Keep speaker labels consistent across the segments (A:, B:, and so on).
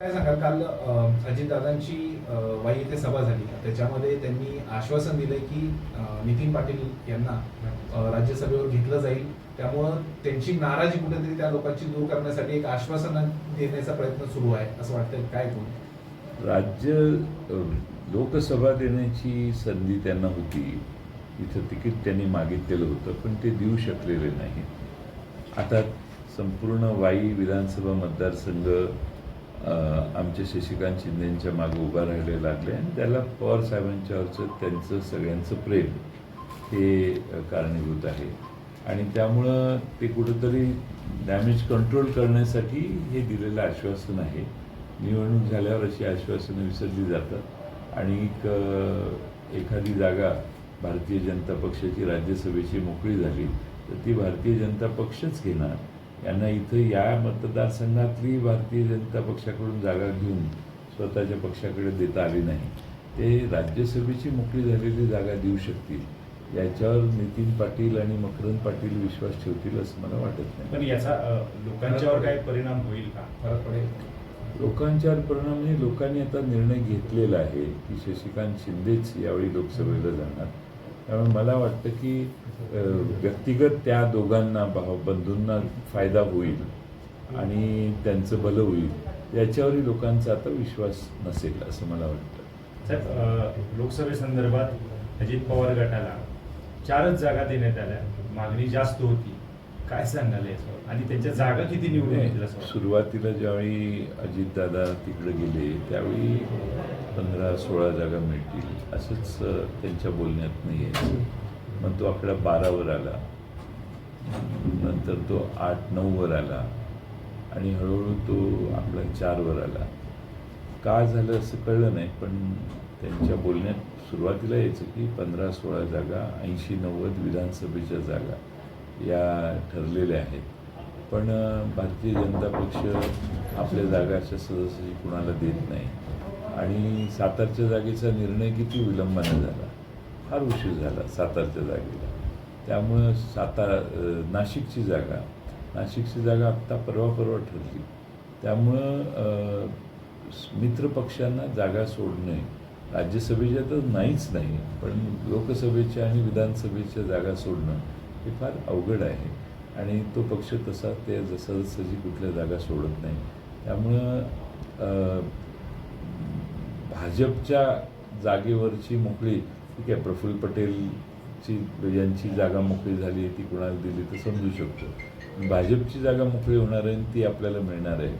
A: काय सांगाल? काल अजितदादांची वाई येथे सभा झाली. त्याच्यामध्ये त्यांनी आश्वासन दिलंय की नितीन पाटील यांना राज्यसभेवर घेतलं जाईल. त्यामुळं त्यांची नाराजी कुठेतरी त्या लोकांची दूर करण्यासाठी एक आश्वासन देण्याचा प्रयत्न सुरू आहे असं वाटतं काय कोण
B: राज्य लोकसभा देण्याची संधी त्यांना होती. इथं तिकीट त्यांनी मागितलेलं होतं पण ते देऊ शकलेले नाही आता संपूर्ण वाई विधानसभा मतदारसंघ आमच्या शशिकांत शिंदेंच्या मागे उभा राहायला लागले आणि त्याला पवार साहेबांच्यावरचं त्यांचं सगळ्यांचं प्रेम हे कारणीभूत आहे. आणि त्यामुळं ते कुठंतरी डॅमेज कंट्रोल करण्यासाठी हे दिलेलं आश्वासन आहे. निवडणूक झाल्यावर अशी आश्वासनं विसरली जातात. आणि एखादी जागा भारतीय जनता पक्षाची राज्यसभेची मोकळी झाली तर ती भारतीय जनता पक्षच घेणार. यांना इथं या मतदारसंघातली भारतीय जनता पक्षाकडून जागा घेऊन स्वतःच्या पक्षाकडे देता आली नाही. ते राज्यसभेची मोकळी झालेली जागा देऊ शकतील. याच्यावर नितीन पाटील आणि मकरंद पाटील विश्वास ठेवतील असं मला वाटत नाही.
C: पण याचा लोकांच्यावर काय परिणाम होईल का?
A: फरक पडेल
B: लोकांच्यावर परिणाम म्हणजे लोकांनी आता निर्णय घेतलेला आहे की शशिकांत शिंदेच यावेळी लोकसभेला जाणार. त्यामुळे मला वाटतं की व्यक्तिगत त्या दोघांना भाव बंधूंना फायदा होईल आणि त्यांचं भलं होईल याच्यावरही लोकांचा आता विश्वास नसेल असं मला वाटतं.
C: साहेब लोकसभेसंदर्भात अजित पवार गटाला चारच जागा देण्यात आल्या. मागणी जास्त होती. काय सांगाल आणि त्यांच्या जागा किती निवडून?
B: सुरुवातीला ज्यावेळी अजितदादा तिकडे गेले त्यावेळी पंधरा सोळा जागा मिळतील असंच त्यांच्या बोलण्यात नाही आहे. मग तो आकडा बारावर आला. नंतर तो आठ नऊवर आला. आणि हळूहळू तो आकडा चारवर आला. का झालं असं कळलं नाही पण त्यांच्या बोलण्यात सुरुवातीला यायचं की पंधरा सोळा जागा ऐंशी नव्वद विधानसभेच्या जागा. या ठरलेल्या आहेत. पण भारतीय जनता पक्ष आपल्या जागाच्या सदस्य कुणाला देत नाही. आणि सातारच्या जागेचा निर्णय किती विलंबाने झाला? फार उशीर झाला सातारच्या जागेला. त्यामुळं सातारा नाशिकची जागा नाशिकची जागा आत्ता परवा परवा ठरली. त्यामुळं मित्र पक्षांना जागा सोडणे राज्यसभेच्या तर नाहीच नाही पण लोकसभेच्या आणि विधानसभेच्या जागा सोडणं हे फार अवघड आहे. आणि तो पक्ष तसा ते सहजी कुठल्या जागा सोडत नाही. त्यामुळं भाजपच्या जागेवरची मोकळी ठीक आहे प्रफुल्ल पटेलची यांची जागा मोकळी झाली आहे ती कुणाला दिली तर समजू शकतो. भाजपची जागा मोकळी होणार आहे आणि ती आपल्याला मिळणार आहे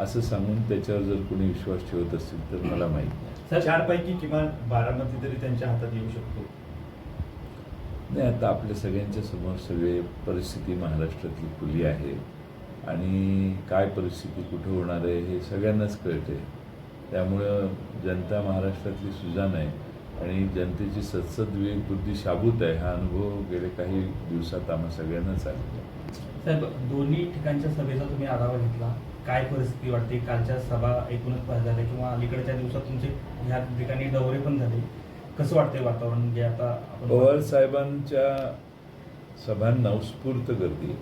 B: असं सांगून त्याच्यावर जर कोणी विश्वास ठेवत असतील तर मला माहीत नाही.
C: चार किमान बारामती तरी त्यांच्या हातात येऊ शकतो.
B: नाही आता आपल्या सगळ्यांच्या समोर सगळे परिस्थिती महाराष्ट्रातली खुली आहे. आणि काय परिस्थिती कुठं होणार आहे हे सगळ्यांनाच कळते त्यामुळं जनता महाराष्ट्रातली सुजाण आहे. आणि जनतेची सत्सद विवेक बुद्धी शाबूत आहे. हा अनुभव गेले काही दिवसात आम्हा सगळ्यांनाच आलेला आहे.
D: साहेब दोन्ही ठिकाणच्या सभेचा तुम्ही आढावा घेतला. काय परिस्थिती वाटते? कालच्या सभा एकूणच पाहिजे झाल्या किंवा अलीकडच्या दिवसात तुमचे ह्या ठिकाणी दौरे पण झाले. कसं वाटतंय वातावरण? जे आता आपण
B: पवार साहेबांच्या सभांना उत्स्फूर्त गर्दी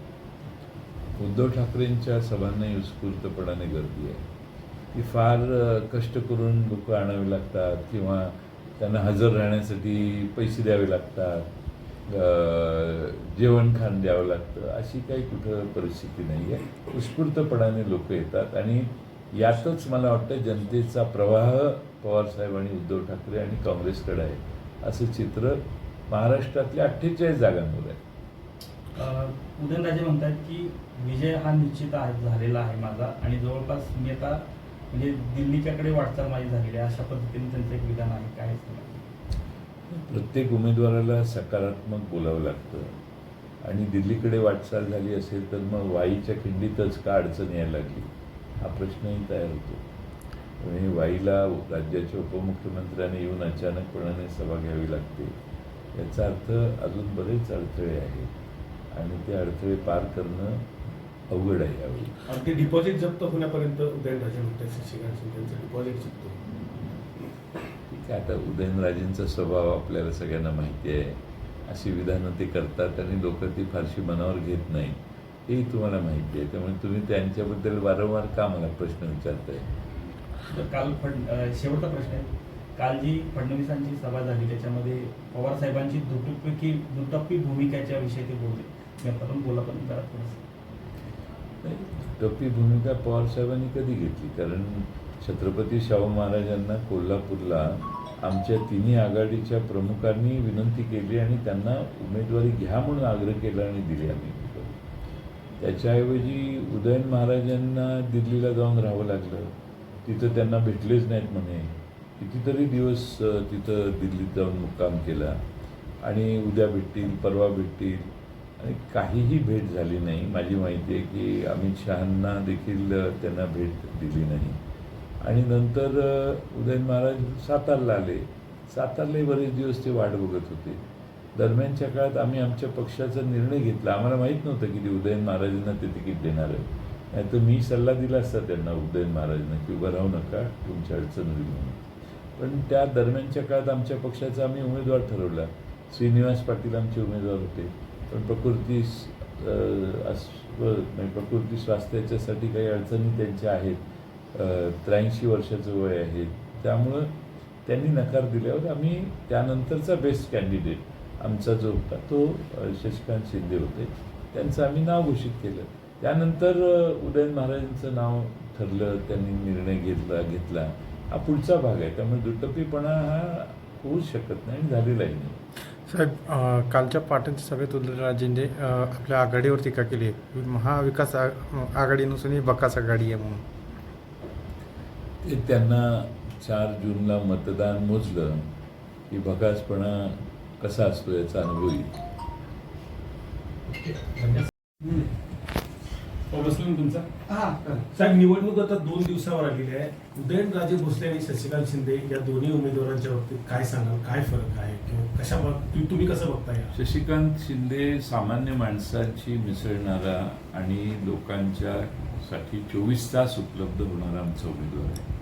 B: उद्धव ठाकरेंच्या सभांनाही उत्स्फूर्तपणाने गर्दी आहे. ती फार कष्ट करून लोक आणावी लागतात किंवा त्यांना हजर राहण्यासाठी पैसे द्यावे लागतात जेवण खाण द्यावं लागतं अशी काही कुठं परिस्थिती नाही आहे. उत्स्फूर्तपणाने लोक येतात आणि यातच मला वाटतं जनतेचा प्रवाह पवारसाहेब आणि उद्धव ठाकरे आणि काँग्रेसकडे आहे. असं चित्र महाराष्ट्रातल्या अठ्ठेचाळीस जागांवर आहे.
D: उदयनराजे म्हणतात की विजय हा निश्चित आहे झालेला आहे माझा आणि जवळपास मी आता म्हणजे दिल्लीच्याकडे वाटचाल माझी झालेली आहे. अशा पद्धतीने त्यांचं एक विधान आहे. काय?
B: प्रत्येक उमेदवाराला सकारात्मक बोलावं लागतं. आणि दिल्लीकडे वाटचाल झाली असेल तर मग वाईच्या खिंडीतच का अडचण यायला लागली? हा प्रश्नही तयार होतो. म्हणजे वाईला राज्याच्या उपमुख्यमंत्र्याने येऊन अचानकपणाने सभा घ्यावी लागते. याचा अर्थ अजून बरेच अडथळे आहेत. आणि ते अडथळे पार करणं अवघड आहे यावेळी.
E: अगदी डिपॉझिट जप्त होण्यापर्यंत उदयनराजे म्हणतात शशिकांत शिंदेचं डिपॉझिट जप्त
B: ठीक आहे आता उदयनराजेंचा स्वभाव आपल्याला सगळ्यांना माहिती आहे. अशी विधानं ते करतात आणि लोक ती फारशी मनावर घेत नाही हेही तुम्हाला माहिती आहे. त्यामुळे तुम्ही त्यांच्याबद्दल वारंवार का मला प्रश्न विचारताय?
D: तर काल फड शेवटचा प्रश्न आहे. काल जी फडणवीसांची सभा झाली. त्याच्यामध्ये पवार साहेबांची दुटप्पी दुटप्पी भूमिकेच्या विषयी ते बोलले. मी बोला पण करा थोडंसं.
B: टप्पी भूमिका पवार साहेबांनी कधी घेतली? कारण छत्रपती शाहू महाराजांना कोल्हापूरला आमच्या तिन्ही आघाडीच्या प्रमुखांनी विनंती केली आणि त्यांना उमेदवारी घ्या म्हणून आग्रह केला आणि दिली आम्ही. त्याच्याऐवजी उदयन महाराजांना दिल्लीला जाऊन राहावं लागलं. तिथं त्यांना भेटलेच नाहीत म्हणे. कितीतरी दिवस तिथं दिल्लीत जाऊन मुक्काम केला. आणि उद्या भेटतील परवा भेटतील. आणि काहीही भेट झाली नाही. माझी माहिती आहे की अमित शहांना देखील त्यांना भेट दिली नाही. आणि नंतर उदयन महाराज सातारला आले. सातारलाही बरेच दिवस ते वाट बघत होते. दरम्यानच्या काळात आम्ही आमच्या पक्षाचा निर्णय घेतला. आम्हाला माहीत नव्हतं की ते उदयन महाराजांना ते तिकीट देणार आहे नाही तर मी सल्ला दिला असता त्यांना उदयन महाराजांना की उभं राहू नका तुमची अडचण होईल म्हणून पण त्या दरम्यानच्या काळात आमच्या पक्षाचा आम्ही उमेदवार ठरवला. श्रीनिवास पाटील आमचे उमेदवार होते. पण प्रकृती अ, अस्व म्हणजे प्रकृती स्वास्थ्याच्यासाठी काही अडचणी त्यांच्या आहेत. त्र्याऐंशी वर्षाचं वय आहे. त्यामुळं त्यांनी नकार दिल्यावर आम्ही त्यानंतरचा बेस्ट कॅन्डिडेट आमचा जो होता तो शशिकांत शिंदे होते. त्यांचं आम्ही नाव घोषित केलं. त्यानंतर उदयन महाराजांचं नाव ठरलं त्यांनी निर्णय घेतला घेतला. हा पुढचा भाग आहे. त्यामुळे दुटप्पीपणा हा होऊच शकत नाही आणि झालेलाही नाही.
F: साहेब कालच्या पाटणच्या सभेत उदयनराजेंनी आपल्या आघाडीवर टीका केली. आहे महाविकास आघाडी नसून ही बकास आघाडी आहे म्हणून.
B: ते त्यांना चार जूनला मतदान मोजलं. की भगासपणा कसा असतो याचा अनुभव येईल.
C: हो, बसलो ना तुमचा.
E: साहेब निवडणूक आता दोन दिवसावर आलेली आहे. उदयनराजे भोसले आणि शशिकांत शिंदे या दोन्ही उमेदवारांच्या बाबतीत काय सांगाल? काय फरक आहे? किंवा कशा तुम्ही कसं बघता या
B: शशिकांत शिंदे सामान्य माणसांची मिसळणारा आणि लोकांच्या साठी चोवीस तास उपलब्ध होणारा आमचा उमेदवार आहे.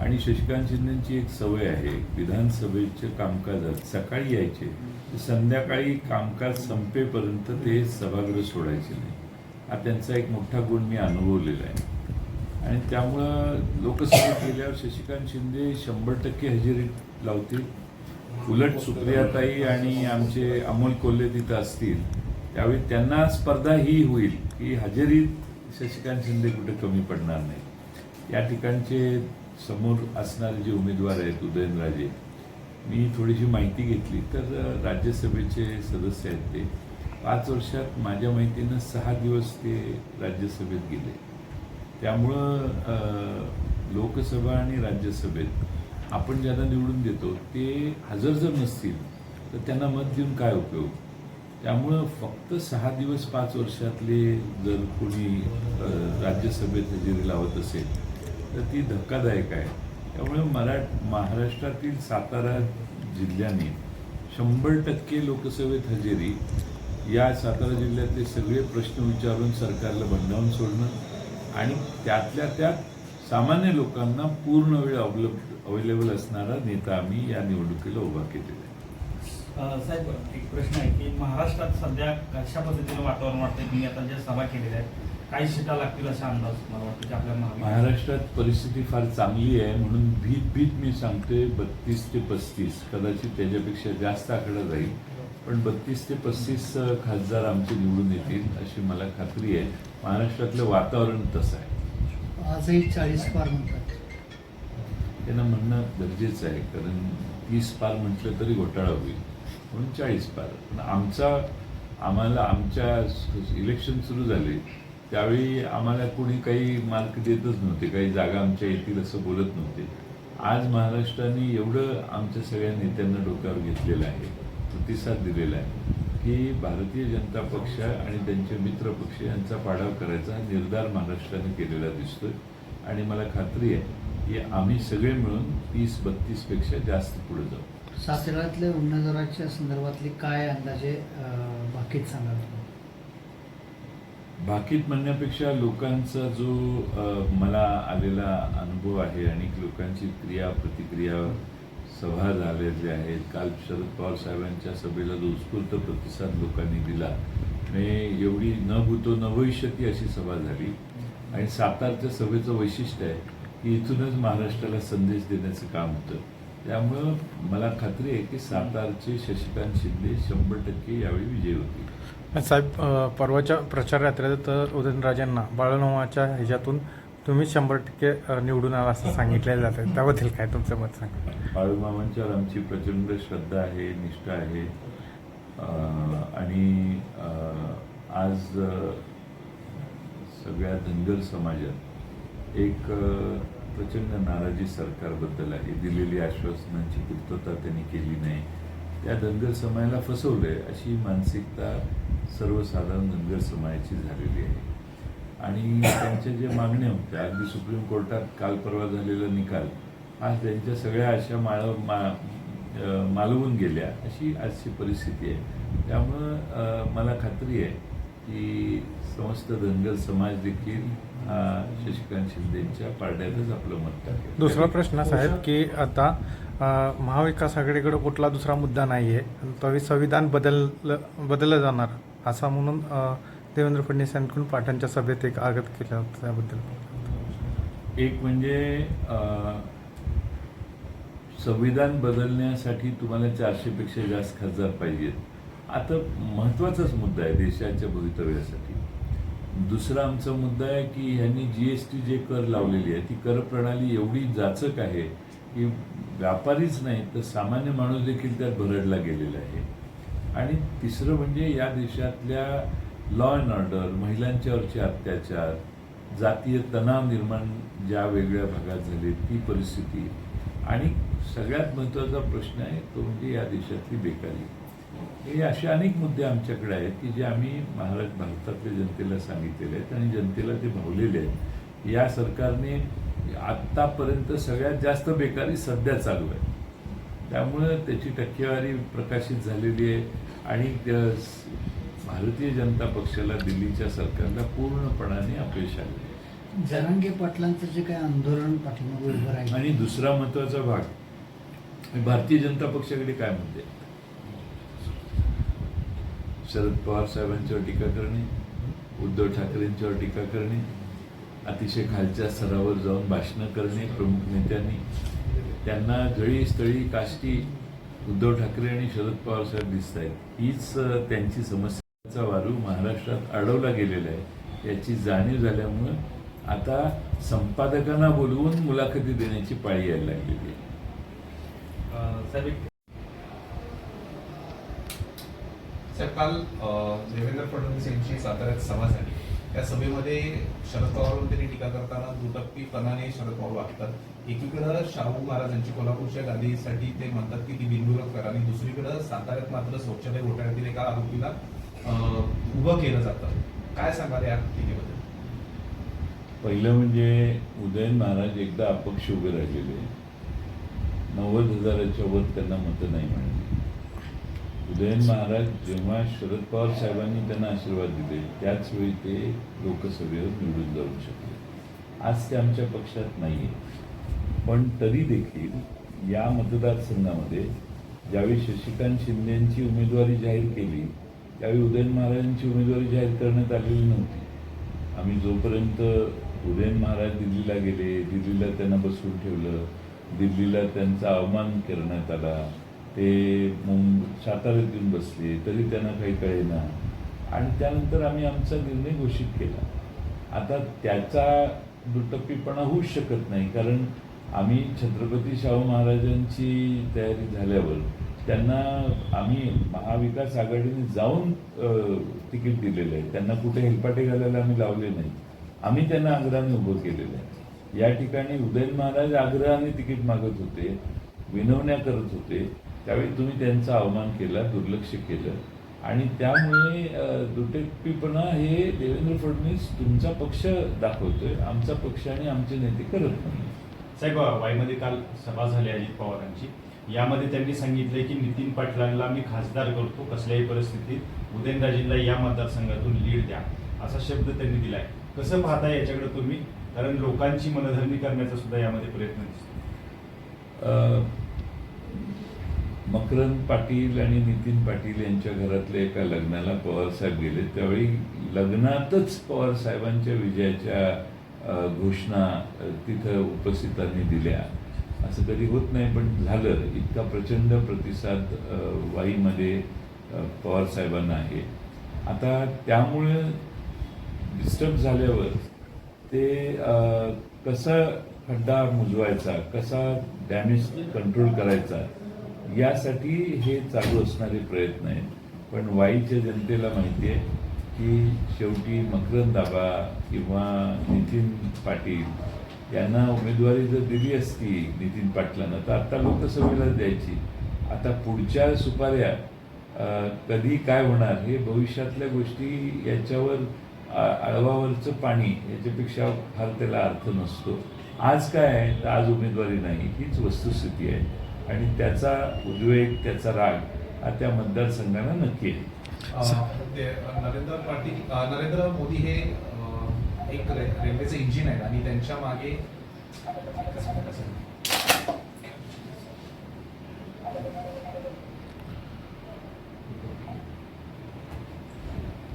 B: आणि शशिकांत शिंदेची एक सवय आहे विधानसभेचे कामकाजात सकाळी यायचे. संध्याकाळी कामकाज संपेपर्यंत ते सभागृह सोडायचे नाही. हा त्यांचा एक मोठा गुण मी अनुभवलेला आहे. आणि त्यामुळं लोकसभेत गेल्यावर शशिकांत शिंदे शंभर टक्के हजेरी लावतील. उलट सुप्रियाताई आणि आमचे अमोल कोल्हे तिथं असतील. त्यावेळी त्यांना स्पर्धा ही होईल की हजेरीत शशिकांत शिंदे कुठे कमी पडणार नाही. या ठिकाणचे समोर असणारे जे उमेदवार आहेत उदयनराजे मी थोडीशी माहिती घेतली. तर राज्यसभेचे सदस्य आहेत ते. पाच वर्षात माझ्या माहितीनं सहा दिवस ते राज्यसभेत गेले. त्यामुळं लोकसभा आणि राज्यसभेत आपण ज्यांना निवडून देतो ते हजर जर नसतील तर त्यांना मत देऊन काय उपयोग? त्यामुळं फक्त सहा दिवस पाच वर्षातले जर कोणी राज्यसभेत हजेरी लावत असेल तर ती धक्कादायक आहे. त्यामुळे मरा महाराष्ट्रातील सातारा जिल्ह्याने शंभर टक्के लोकसभेत हजेरी या सातारा जिल्ह्यातले सगळे प्रश्न विचारून सरकारला भंडावून सोडणं आणि त्यातल्या त्यात सामान्य लोकांना पूर्ण वेळ अवलंब अवेलेबल असणारा नेता आम्ही या निवडणुकीला उभा केलेला आहे.
D: साहेब एक प्रश्न आहे की महाराष्ट्रात सध्या कशा पद्धतीनं वातावरण वाटतंय? तुम्ही आता ज्या सभा केलेल्या आहेत काही सीटा लागतील असा अंदाज मला वाटतं की आपल्या
B: महाराष्ट्रात परिस्थिती फार चांगली आहे म्हणून भीत भीत मी सांगतोय बत्तीस ते पस्तीस कदाचित त्याच्यापेक्षा जास्त आकडा जाईल. पण बत्तीस ते पस्तीस खासदार आमचे निवडून येतील अशी मला खात्री आहे. महाराष्ट्रातलं वातावरण तसं आहे.
G: आजही चाळीस पार म्हणतात.
B: त्यांना म्हणणं गरजेचं आहे कारण तीस पार म्हटलं तरी घोटाळा होईल. म्हणून चाळीस पार. पण आमचा आम्हाला आमच्या इलेक्शन सुरू झाले त्यावेळी आम्हाला कोणी काही मार्क देतच नव्हते काही जागा आमच्या येतील असं बोलत नव्हते. आज महाराष्ट्राने एवढं आमच्या सगळ्या नेत्यांना डोक्यावर घेतलेलं आहे. प्रतिसाद दिलेला आहे की भारतीय जनता पक्ष आणि त्यांचे मित्र पक्ष यांचा पाडाव करायचा निर्धार महाराष्ट्राने केलेला दिसतोय आणि मला खात्री आहे की आम्ही सगळे मिळून तीस बत्तीसपेक्षा जास्त पुढे जाऊ
G: साताऱ्यातल्या उमेदवाराच्या संदर्भातली काय अंदाजे बाकीत सांगाल?
B: भाकीत म्हणण्यापेक्षा लोकांचा जो मला आलेला अनुभव आहे आणि लोकांची क्रिया प्रतिक्रिया सभा झालेल्या आहेत. काल शरद पवार साहेबांच्या सभेला जो उत्स्फूर्त प्रतिसाद लोकांनी दिला. म्हणजे एवढी न भूतो न भविष्यती अशी सभा झाली. आणि सातारच्या सभेचं वैशिष्ट्य आहे की इथूनच महाराष्ट्राला संदेश देण्याचं काम होतं. त्यामुळं मला खात्री आहे की सातारचे शशिकांत शिंदे शंभर टक्के यावेळी विजयी होतील.
F: साहेब परवाच्या प्रचार यात्रेत तर उदयनराजेंना ह्याच्यातून तुम्ही शंभर टक्के निवडून आला असं सांगितलं जातं. त्याबद्दल काय तुमचं मत सांगा?
B: बाळूमामांच्यावर आमची प्रचंड श्रद्धा आहे निष्ठा आहे. आणि आज सगळ्या धनगर समाजात एक प्रचंड नाराजी सरकारबद्दल आहे. दिलेली आश्वासनांची पूर्तता त्यांनी केली नाही. त्या धनगर समाजाला आहे अशी मानसिकता सर्वसाधारण धनगर समाजाची झालेली आहे. आणि त्यांच्या ज्या मागण्या होत्या अगदी सुप्रीम कोर्टात काल परवा झालेला निकाल आज त्यांच्या सगळ्या अशा माळ मा मालवून गेल्या अशी आजची परिस्थिती आहे. त्यामुळं मला खात्री आहे की समस्त धनगर समाज देखील हा शशिकांत शिंदेच्या पारड्यातच आपलं मत टाकेल.
F: दुसरा प्रश्न साहेब की आता महाविकास आघाडीकडे कुठला दुसरा मुद्दा नाही आहे तरी संविधान बदललं बदललं जाणार असा म्हणून देवेंद्र फडणवीस यांकडून पाटणच्या सभेत एक आगत केलं होतं त्याबद्दल
B: एक म्हणजे संविधान बदलण्यासाठी तुम्हाला चारशेपेक्षा जास्त खासदार पाहिजेत. आता महत्त्वाचाच मुद्दा आहे देशाच्या भवितव्यासाठी. दुसरा आमचा मुद्दा आहे की ह्यांनी जी एस टी जे कर लावलेली आहे ती कर प्रणाली एवढी जाचक आहे की व्यापारीच नाही तर सामान्य माणूस देखील त्यात भरडला गेलेला आहे. आणि तिसरं म्हणजे या देशातल्या लॉ अँड ऑर्डर महिलांच्यावरचे अत्याचार जातीय तणाव निर्माण ज्या वेगळ्या भागात झाले ती परिस्थिती. आणि सगळ्यात महत्त्वाचा प्रश्न आहे तो म्हणजे या देशातली बेकारी. हे असे अनेक मुद्दे आमच्याकडे आहेत की जे आम्ही महाराष्ट्र भारतातल्या जनतेला सांगितलेले आहेत आणि जनतेला ते भावलेले आहेत. या सरकारने आत्तापर्यंत सगळ्यात जास्त बेकारी सध्या चालू आहे त्यामुळं त्याची टक्केवारी प्रकाशित झालेली आहे. आणि भारतीय जनता पक्षाला दिल्लीच्या सरकारला पूर्णपणाने अपयश आले
G: जरांगे पाटलांचं जे काही आंदोलन पाठीमागे उभं राहिलं.
B: आणि दुसरा महत्त्वाचा भाग भारतीय जनता पक्षाकडे काय आहेत? शरद पवार साहेबांच्यावर टीका करणे उद्धव ठाकरेंच्यावर टीका करणे अतिशय खालच्या स्तरावर जाऊन भाषणं करणे प्रमुख नेत्यांनी. त्यांना जळी स्थळी काष्टी उद्धव ठाकरे आणि शरद पवार साहेब दिसत आहेत हीच त्यांची समस्याचा वारू महाराष्ट्रात अडवला गेलेला आहे. याची जाणीव झाल्यामुळं आता संपादकांना बोलवून मुलाखती देण्याची पाळी यायला लागलेली आहे.
D: अ, साहेब एक
A: साहेब काल अ, देवेंद्र फडणवीस यांची साताऱ्यात सभा झाली. त्या सभेमध्ये शरद पवारवर त्यांनी टीका करताना दुटप्पीपणाने शरद पवार वागतात. एकीकडं शाहू महाराजांची कोल्हापूरच्या गादीसाठी ते म्हणतात की ती बिनबुडक करा आणि दुसरीकडं साताऱ्यात मात्र शौचालय घोटाळ्यातील एका आरोपीला उभं केलं जातं. काय सांगाल या टीकेबद्दल
B: पहिलं म्हणजे उदयन महाराज एकदा अपक्ष उभे राहिलेले. नव्वद हजाराच्या वर त्यांना मतं नाही मिळाली. उदयन महाराज जेव्हा शरद पवार साहेबांनी त्यांना आशीर्वाद दिले त्याच वेळी ते लोकसभेवर निवडून जाऊ शकले. आज ते आमच्या पक्षात नाही आहे पण तरी देखील या मतदारसंघामध्ये ज्यावेळी शशिकांत शिंदेंची उमेदवारी जाहीर केली त्यावेळी उदयन महाराजांची उमेदवारी जाहीर करण्यात आलेली नव्हती. आम्ही जोपर्यंत उदयन महाराज दिल्लीला गेले दिल्लीला त्यांना बसवून ठेवलं दिल्लीला त्यांचा अवमान करण्यात आला ते मुंब साताऱ्यात येऊन बसले तरी त्यांना काही कळेना. आणि त्यानंतर आम्ही आमचा निर्णय घोषित केला. आता त्याचा दुटप्पीपणा होऊच शकत नाही कारण आम्ही छत्रपती शाहू महाराजांची तयारी झाल्यावर त्यांना आम्ही महाविकास आघाडीने जाऊन तिकीट दिलेलं आहे. त्यांना कुठे हेलपाटे घालायला आम्ही लावले नाही. आम्ही त्यांना आग्रहाने उभं केलेलं आहे. या ठिकाणी उदयन महाराज आग्रहाने तिकीट मागत होते विनवण्या करत होते. त्यावेळी तुम्ही त्यांचा अवमान केला दुर्लक्ष केलं. आणि त्यामुळे दुटेपीपणा हे देवेंद्र फडणवीस तुमचा पक्ष दाखवतोय. आमचा पक्ष आणि आमचे नेते करत नाही
C: साहेब वाईमध्ये काल सभा झाली अजित पवारांची. यामध्ये त्यांनी सांगितले की नितीन पाटलांना मी खासदार करतो कसल्याही परिस्थितीत. उदयनराजेंना या मतदारसंघातून लीड द्या असा शब्द त्यांनी दिलाय. कसं पाहता याच्याकडे तुम्ही? कारण लोकांची मनधरणी करण्याचा सुद्धा यामध्ये प्रयत्न दिसतो
B: मकरंद पाटील आणि नितीन पाटील यांच्या घरातल्या एका लग्नाला पवार साहेब गेले त्यावेळी लग्नातच पवार साहेबांच्या विजयाच्या घोषणा तिथं उपस्थितांनी दिल्या. असं कधी होत नाही पण झालं. इतका प्रचंड प्रतिसाद वाईमध्ये पवार साहेबांना आहे. आता त्यामुळे डिस्टर्ब झाल्यावर ते कसा खड्डा मुजवायचा कसा डॅमेज कंट्रोल करायचा यासाठी हे चालू असणारे प्रयत्न आहेत. पण वाईच्या जनतेला माहिती आहे की शेवटी मकरंद दाबा किंवा नितीन पाटील यांना उमेदवारी जर दिली असती नितीन पाटलांना तर आता लोकसभेला द्यायची. आता पुढच्या सुपाऱ्या कधी काय होणार हे भविष्यातल्या गोष्टी याच्यावर आळवावरचं पाणी याच्यापेक्षा फार त्याला अर्थ नसतो. आज काय आहे तर आज उमेदवारी नाही हीच वस्तुस्थिती आहे. आणि त्याचा उद्वेग त्याचा राग हा त्या मतदारसंघांना नक्की आहे.
A: म्हणजे नरेंद्र पाटील नरेंद्र मोदी हे एक रेल्वेचं रेल्वेचे इंजिन आहे आणि त्यांच्या मागे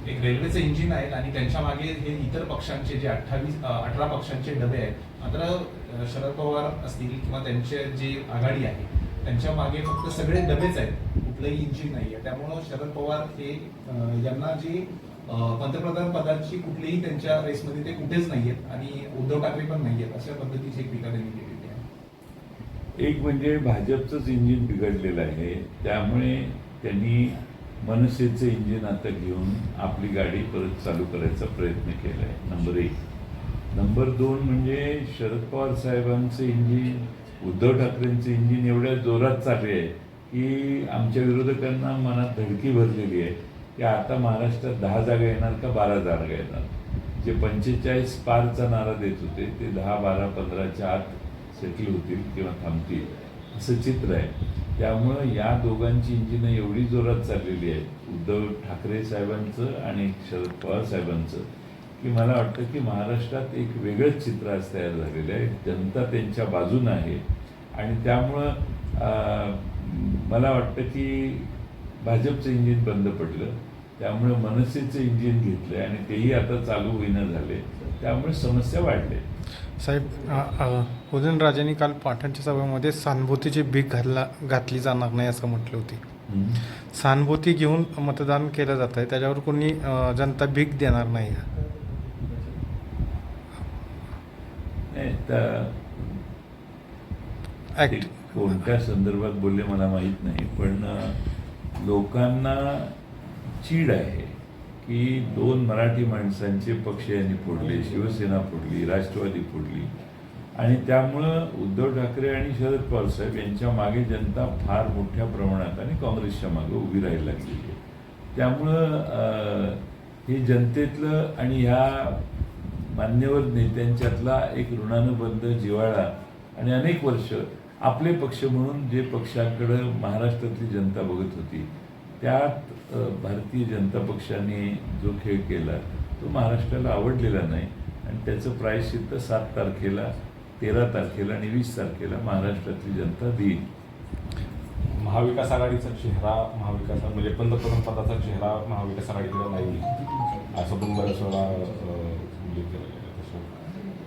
A: एक रेल्वेचे इंजिन आहे आणि त्यांच्या मागे हे इतर पक्षांचे जे अठ्ठावीस अठरा पक्षांचे डबे आहेत मात्र शरद पवार असतील किंवा त्यांचे जे आघाडी आहे त्यांच्या मागे फक्त सगळे डबेच आहेत. कुठलंही इंजिन नाही आहे त्यामुळं शरद पवार हे यांना जी पंतप्रधान पदाची कुठलीही त्यांच्या रेसमध्ये ते कुठेच नाही आहेत आणि उद्धव ठाकरे पण नाही आहेत अशा पद्धतीची एक टीका त्यांनी केलेली आहे
B: एक म्हणजे भाजपचंच इंजिन बिघडलेलं आहे. त्यामुळे त्यांनी मनसेचं इंजिन आता घेऊन आपली गाडी परत चालू करायचा प्रयत्न केला आहे नंबर एक. नंबर दोन म्हणजे शरद पवार साहेबांचं इंजिन उद्धव ठाकरेंचं इंजिन एवढ्या जोरात चालले आहे की आमच्या विरोधकांना मनात धडकी भरलेली आहे. की आता महाराष्ट्रात दहा जागा येणार का बारा जागा येणार? जे पंचेचाळीस पारचा नारा देत होते ते दहा बारा पंधराच्या आत सेटल होतील किंवा थांबतील असं चित्र आहे. त्यामुळं या दोघांची इंजिनं एवढी जोरात चाललेली आहेत उद्धव ठाकरे साहेबांचं आणि शरद पवार साहेबांचं की मला वाटतं की महाराष्ट्रात एक वेगळंच चित्र आज तयार झालेलं आहे. जनता त्यांच्या बाजूनं आहे. आणि त्यामुळं मला वाटतं की भाजपचं इंजिन बंद पडलं त्यामुळे मनसेचं इंजिन घेतलं आणि तेही आता चालू होईना झाले त्यामुळे समस्या वाढल्या.
F: साहेब उदयनराजेंनी काल पाटणच्या सभेमध्ये सहानुभूतीची भीक घालला घातली जाणार नाही असं म्हटली होती. सहानुभूती घेऊन मतदान केलं जात आहे त्याच्यावर कोणी जनता भीक देणार नाही
B: कोणत्या संदर्भात बोलले मला माहीत नाही पण लोकांना चीड आहे की दोन मराठी माणसांचे पक्ष यांनी फोडले शिवसेना फोडली राष्ट्रवादी फोडली. आणि त्यामुळं उद्धव ठाकरे आणि शरद पवार साहेब यांच्या मागे जनता फार मोठ्या प्रमाणात आणि काँग्रेसच्या मागे उभी राहायला लागलेली आहे. त्यामुळं हे जनतेतलं आणि ह्या मान्यवर नेत्यांच्यातला एक ऋणानुबंध जिव्हाळा आणि अनेक वर्ष आपले पक्ष म्हणून जे पक्षाकडं महाराष्ट्रातली जनता बघत होती त्यात भारतीय जनता पक्षाने जो खेळ केला तो महाराष्ट्राला आवडलेला नाही. आणि त्याचं प्रायश्चित्त सात तारखेला तेरा तारखेला आणि वीस तारखेला महाराष्ट्रातली जनता देईल.
H: महाविकास आघाडीचा चेहरा महाविकास म्हणजे पंतप्रधान पदाचा चेहरा महाविकास आघाडीकडे नाही असं पण बऱ्याच वेळा अं, उल्लेख केला गेला तसं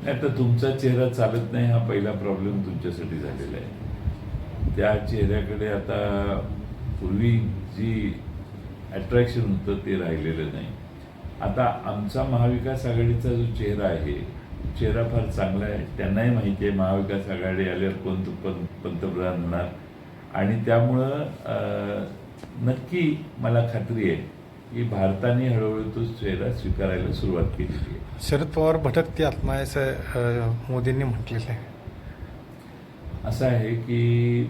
B: नाही तर तुमचा चेहरा चालत नाही हा पहिला प्रॉब्लेम तुमच्यासाठी झालेला आहे. त्या चेहऱ्याकडे आता पूर्वी जी अट्रॅक्शन होतं ते राहिलेलं नाही. आता आमचा महाविकास आघाडीचा जो चेहरा आहे चेहरा फार चांगला आहे. त्यांनाही माहिती आहे महाविकास आघाडी आल्यावर कोण पं पंतप्रधान होणार? आणि त्यामुळं नक्की मला खात्री आहे की भारताने हळूहळू तो चेहरा स्वीकारायला सुरुवात केलेली आहे.
F: शरद पवार भटकती आत्मा आहे असं मोदींनी म्हटलेलं आहे.
B: असं आहे की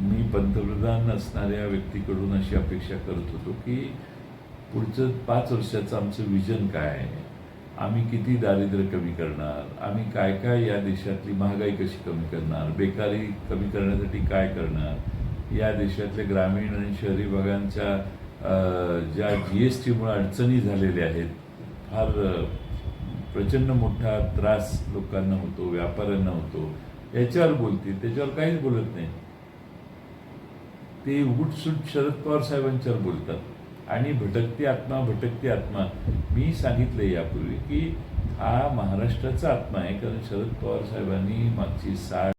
B: मी पंतप्रधान असणाऱ्या व्यक्तीकडून अशी अपेक्षा करत होतो की पुढचं पाच वर्षाचं आमचं विजन काय आहे? आम्ही किती दारिद्र्य कमी करणार? आम्ही काय काय या देशातली महागाई कशी कमी करणार? बेकारी कमी करण्यासाठी काय करणार? या देशातल्या ग्रामीण आणि शहरी भागांच्या ज्या जी एस टीमुळे अडचणी झालेल्या आहेत फार प्रचंड मोठा त्रास लोकांना होतो व्यापाऱ्यांना होतो. याच्यावर बोलतील त्याच्यावर काहीच बोलत नाही. ते उठसूट शरद पवार साहेबांच्यावर बोलतात. आणि भटकती आत्मा भटकती आत्मा. मी सांगितलं यापूर्वी की हा महाराष्ट्राचा आत्मा आहे कारण शरद पवार साहेबांनी मागची साठ